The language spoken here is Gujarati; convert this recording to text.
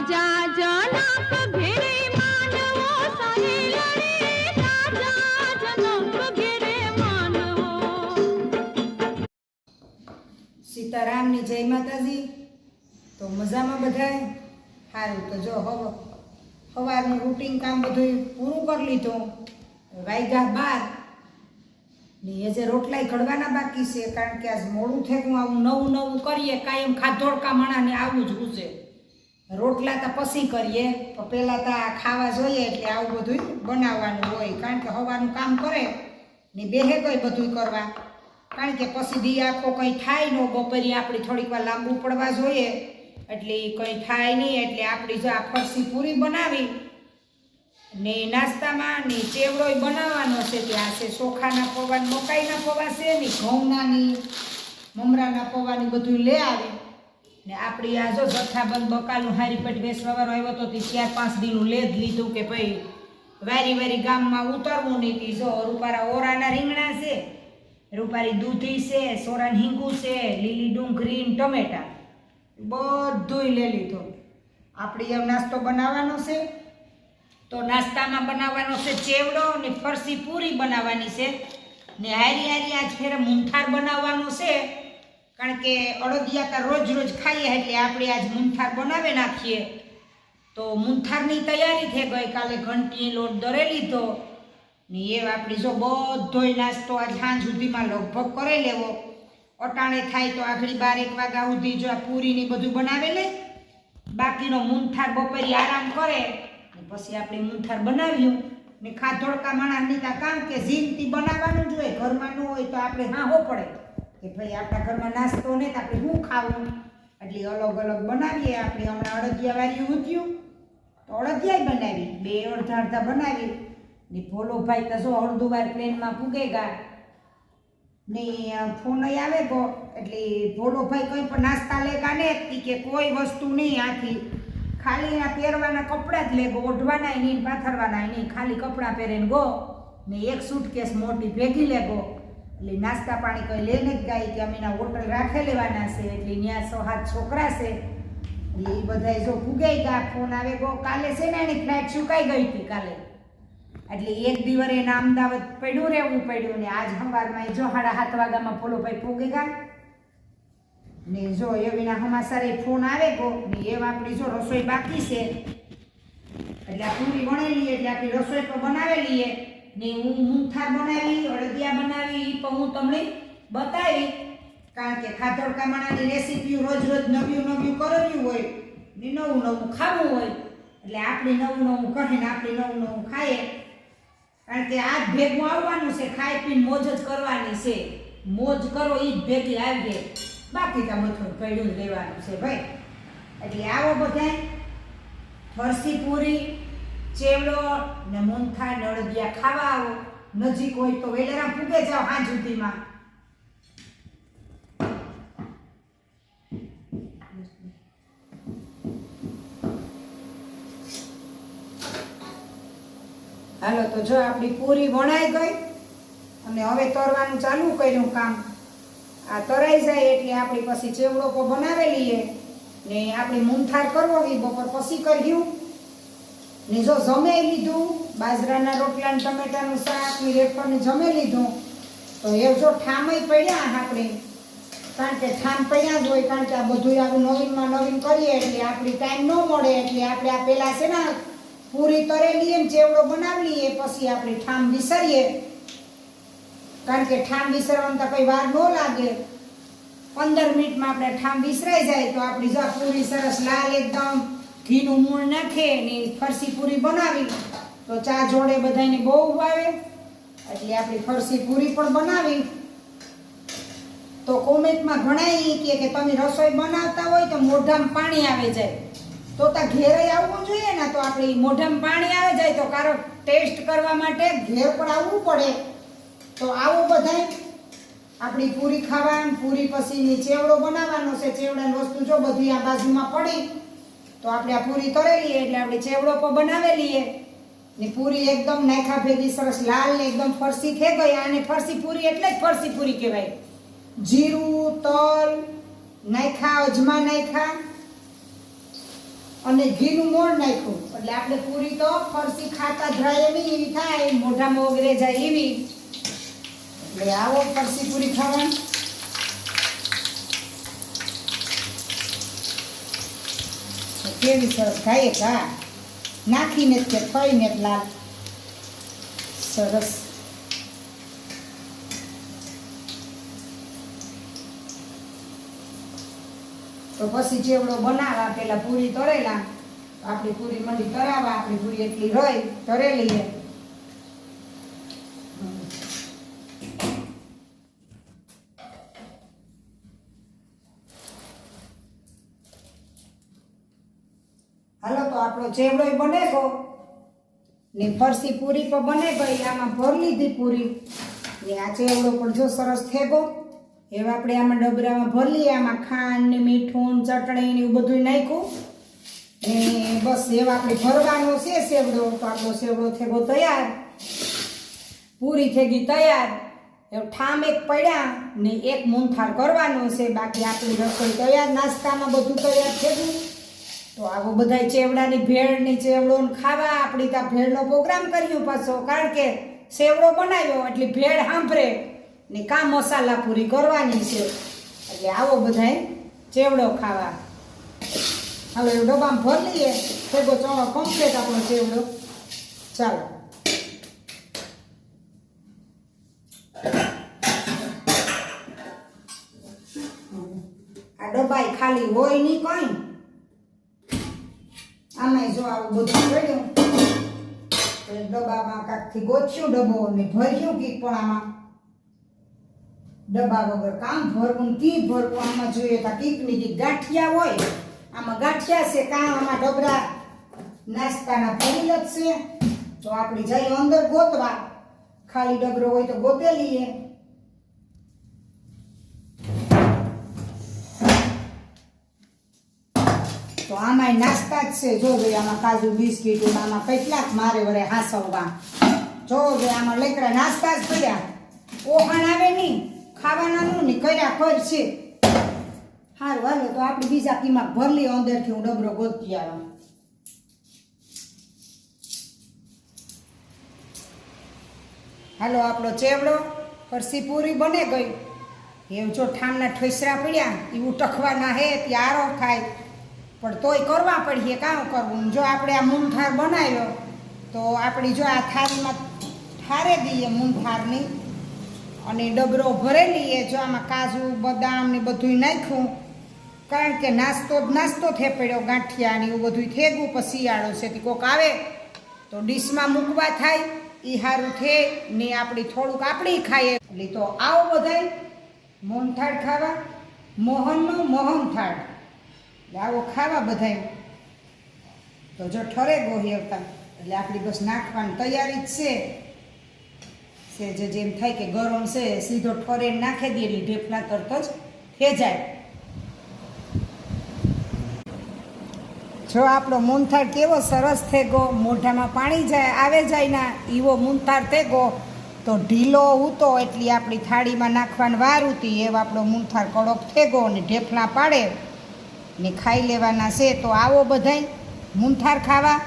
સીતારામની જય માતાજી. તો મજામાં બધાય? સારું તો જો હવે સવારનું રૂટીન કામ બધું પૂરું કરી લીધું. વાયગા બાર. ને એ જે રોટલાય ઘડવાના બાકી છે, કારણ કે આજ મોડું થયું આવું નવું નવું કરીએ, કાયમ ખાધોડકા માણાને આવું જ ગુજે રોટલા તો પછી કરીએ તો પહેલાં તો આ ખાવા જોઈએ એટલે આવું બધું બનાવવાનું હોય, કારણ કે હવાનું કામ કરે ને બેહે કંઈ બધું કરવા. કારણ કે પછી દી આખો કંઈ થાય ન, બપોરી આપણી થોડીક વાર લાંબુ પડવા જોઈએ, એટલે કંઈ થાય નહીં, એટલે આપણી જો આ ફરસી પૂરી બનાવી ને નાસ્તામાં ને ચેવડોય બનાવવાનો છે ત્યાં છે ચોખાના પૌવા મકાઈના પૌવા છે ને ઘઉંનાની મમરાના પૌવાની બધું લે આવે. ને આપણી આ જો જથ્થાબંધ બકાલું હારી પેટ વેસવાવાળો આવ્યો તો ચાર પાંચ દીનું લે લીધું કે ભાઈ વારી વારી ગામમાં ઉતરવું નહીં જો રૂપારા ઓરાના રીંગણા છે, રૂપારી દૂધી છે, સોરાન હિંગુ છે, લીલી ડુંગરી ટમેટા, બધુંય લઈ લીધું. આપણે એમ નાસ્તો બનાવવાનો છે? તો નાસ્તામાં બનાવવાનો છે ચેવડો ને ફરસી પૂરી બનાવવાની છે ને હારી હારી આજ ફેર મૂંઠાર બનાવવાનો છે. કારણ કે અડદિયા તા રોજ રોજ ખાઈએ એટલે આપણે આજ મૂંઠાર બનાવી નાખીએ. તો મૂંઠારની તૈયારી થઈ ગઈ. કાલે ઘંટી લોટ દરે લીધો. ને એ આપણી જો બધોય નાસ્તો આજ સાંજ સુધીમાં લગભગ કરી લેવો. અટાણે થાય તો આખરી બાર એક વાગ્યા સુધી જો આ પૂરીની બધું બનાવી લે બાકીનો મૂંઠાર બપોરી આરામ કરે. પછી આપણે મૂંઠાર બનાવ્યું. ને ખાધોડકા માણસની કામ કે ઝીનથી બનાવવાનું જ હોય, ઘરમાં ન હોય તો આપણે હા હો પડે. કે ભાઈ આપણા ઘરમાં નાસ્તો ને તો આપણે શું ખાવું? એટલે અલગ અલગ બનાવીએ. આપણે હમણાં અડદિયા વાળી ઊંધ્યું તો અડદિયાય બનાવી. બે અડધા અડધા બનાવી. ને ભોલો ભાઈ તો શું અડધું વાર પ્લેનમાં ફૂગે ગા ને ફોન આવે ગો. એટલે ભોલો ભાઈ કોઈ પણ નાસ્તા લેગા ને ઈ કે કોઈ વસ્તુ નહીં આથી. ખાલી આ પહેરવાના કપડાં જ લેગો ઓઢવાના નહીં, પાથરવાના નહીં. ખાલી કપડાં પહેરીને ગો. ને એક સૂટકેસ મોટી ભેગી લેગો એટલે નાસ્તા પાણી કંઈ લઈને જ ગાય કે અમીના હોટલ રાખે લેવાના છે, એટલે ત્યાં સો હાથ છોકરા છે. એટલે એ બધા જો ભૂગાઈ ગયા ફોન આવે ગો કાલે છે ને એની ફ્લાઇટ સુકાઈ ગઈ હતી કાલે. એટલે એક દિવસ એને અમદાવાદ પડ્યું, રહેવું પડ્યું ને આજ સવારમાં જો સાડા સાત વાગ્યામાં ફોલો ભાઈ પોગી ગયા. ને જો એ વિના હમાસારે ફોન આવે ગો ને એ આપણી જો રસોઈ બાકી છે. એટલે આ પૂરી વણેલી એટલે આપણી રસોઈ તો બનાવેલી ને હું મૂંગથાર બનાવી અડદિયા બનાવી એ પણ હું તમને બતાવી. કારણ કે ખાતર કામાણાની રેસીપી રોજ રોજ નવ્યું નવ્યું કરવ્યું હોય, ને નવું નવું ખાવું હોય. એટલે આપણે નવું નવું કરીને આપણે નવું નવું ખાઈએ. કારણ કે આજ ભેગું આવવાનું છે, ખાઈ પીને મોજ જ કરવાની છે. મોજ કરો એ જ ભેગી આવીએ. બાકી તો બધું પડ્યું જ લેવાનું છે ભાઈ. એટલે આવો બધાય. ફરસી પૂરી ચેવડો ને મૂંથા નળદિયા ખાવા આવો. નજીક હોય તો વેલેરા ફૂગે જાઓ હા સુધીમાં. હાલો, તો જો આપણી પૂરી વણાઈ ગઈ અને હવે તરવાનું ચાલુ કર્યું કામ. આ તરાઈ જાય એટલે આપણી પછી ચેવડો બનાવેલી છે ને આપણી મૂંથાર કરવો એ બપોર પછી કર્યું. ને જો જમે લીધું, બાજરાના રોટલા ને ટમેટાનું શાક ને રેફરને જમે લીધું, તો એ જો ઠામય પડ્યા આપણે, કારણ કે ઠામ પડ્યા જ હોય, કારણ કે આ બધું આવું નવીનમાં નવીન કરીએ એટલે આપણી ટાઈમ ન મળે, એટલે આપણે આ પેલા છે ને પૂરી તરેલી એમ ચેવડો બનાવી લઈએ, પછી આપણે ઠામ વિસરીએ. કારણ કે ઠામ વિસરવાનું તો કઈ વાર ન લાગે. પંદર મિનિટમાં આપણે ઠામ વિસરાઈ જાય, તો આપણી જો પૂરી સરસ લાલ એકદમ ઘીનું મૂળ નાખે ને ફરસી પૂરી બનાવી તો ચા જોડે બધાને બહુ ભાવે. એટલે આપણી ફરસી પૂરી પણ બનાવી. તો કોમેન્ટમાં ઘણા ઈ કે તમે રસોઈ બનાવતા હોય તો મોઢામાં પાણી આવે જાય. તો તા ઘેરે આવવું જોઈએ ને તો આપણે મોઢામાં પાણી આવે જાય તો કારો ટેસ્ટ કરવા માટે ઘેર પર આવવું પડે. તો આવું બધાય. આપણી પૂરી ખાવાની, પૂરી પછીની ચેવડો બનાવવાનો છે, ચેવડાની વસ્તુ જો બધી આ બાજુમાં પડી. તો આપણે આ પૂરી તળેલી એટલે આપણે ચેવડો પણ બનાવેલી છે. ને પૂરી એકદમ નાખા ભેગી સરસ, લાલ ને એકદમ ફરસી થઈ ગઈ. આને ફરસી પૂરી એટલે જ ફરસી પૂરી કહેવાય. જીરું, તલ નાખા અજમા નાખા અને ઘીનું મોણ નાખ્યું. એટલે આપણે પૂરી તો ફરસી ખાતા રહે એવી એવી થાય, મોઢામાં વગેરે જાય એવી. એટલે આવો ફરસી પૂરી ખાવાની. કેવી સરસ. ખાઈએ કા નાખીને જ કે થઈને જ લાલ. સરસ. તો પછી ચેવડો બનાવવા પેલા પૂરી તળેલા. આપણી પૂરી મંડી તરાવા, આપણી પૂરી એટલી રહી, તરેલી તો આપણો ચેવડો બને ગયો. ને ફરસી પૂરી પણ બને ગઈ, આમાં ભર લીધી પૂરી. ને આ ચેવડો પણ જો સરસ થેગો એવા આપણે આમાં ડબરામાં ભરી લઈએ, આમાં ખાંડ ને મીઠું ચટણી ને એવું બધું નાખ્યું. ને બસ એવા આપણે ભરવાનો છે સેવડો, તો આપણો સેવડો થેગો તૈયાર. પૂરી થઈ ગઈ તૈયાર. એવું ઠામ એક પડ્યા ને એક મૂંથાર કરવાનો છે. બાકી આપણી રસોઈ તૈયાર, નાસ્તામાં બધું તૈયાર થયું તો આવો બધા ચેવડાની ભેળની ચેવડોને ચેવડો ખાવા આપણી ત્યાં ભેળનો પ્રોગ્રામ કર્યો પાછો, કારણ કે સેવડો બનાવ્યો એટલે ભેળ સાંભળે ને કા મસાલા પૂરી કરવાની છે. એટલે આવો બધાય ચેવડો ખાવા. હવે ડબ્બામાં ભર લઈએ. ભેગો ચણો કમ્પ્લીટ આપણો ચેવડો. ચાલો. આ ડબ્બાઈ ખાલી હોય નહીં કઈ. આમાંય જો આવું બધું પડ્યું ડબ્બામાં કાંકથી ગોચ્યું ડબ્બો ને ભર્યું કીક પણ આમાં ડબ્બા વગર કામ ભરવું કી ભરવું, આમાં જોઈએ તો કીકની કીક ગાંઠિયા હોય, આમાં ગાંઠિયા છે કામ આમાં ડબરા નાસ્તાના ભરી જ છે. તો આપણી જઈએ અંદર ગોતવા. ખાલી ડબરો હોય તો ગોતે લઈએ. તો આમાંય નાસ્તા જ છે. જો ભાઈ આમાં કાજુ, બિસ્કીટ ને આમાં કેટલાક મારે વરે હાસવવા. જો ભાઈ આમાં લેકરા નાસ્તા જ કર્યા. ઓહાણ આવે નહીં ખાવાનાનું નહીં ને કર્યા કર છે. સારું હાલો, તો આપણે બીજા કિંમત ભરલી અંદરથી હું ડબરો ગોતી આવા. હાલો, આપણો ચેવડો પરસી પૂરી બને ગઈ. એમ જો ઠામના ઠોસરા પડ્યા એવું ટખવાના હે, ત્યાં આરો થાય પણ તોય કરવા પડીએ કાં કરવું? જો આપણે આ મૂંગથાર બનાવ્યો, તો આપણી જો આ થાળીમાં ઠારે દઈએ મૂંગથારની અને ડબરો ભરેલી એ જો આમાં કાજુ, બદામ ને બધું નાખ્યું, કારણ કે નાસ્તો નાસ્તો થઈ પડ્યો, ગાંઠિયા ને એવું બધું થેગું, પછી શિયાળો છે કોક આવે, તો ડીશમાં મૂકવા થાય એ સારું થે, ને આપણી થોડુંક આપણી ખાઈએ. એટલે તો આવો બધાય, મોહનથાળ ખાવા, મોહનનો મોહનથાળ. એટલે આવો ખાવા બધાય. તો જો ઠરે ગોહિયવતા એટલે આપણી બસ નાખવાની તૈયારી જ છે. જે જેમ થાય કે ગરમ છે, સીધો ઠરે નાખી દઈએ એટલે ઢેફલા તરત જ થઈ જાય. જો આપણો મૂંથાળ કેવો સરસ થેગો મોઢામાં પાણી જાય, આવે જાય ના એવો મૂંથાળ થેગો તો ઢીલો ઉતો એટલી આપણી થાળીમાં નાખવાની વાર ઉતી, એવો આપણો મૂંથાળ કડક થેગો અને ઢેફલા પાડે. ને ખાઈ લેવાના છે તો આવો બધાય. મૂંઠાર ખાવા.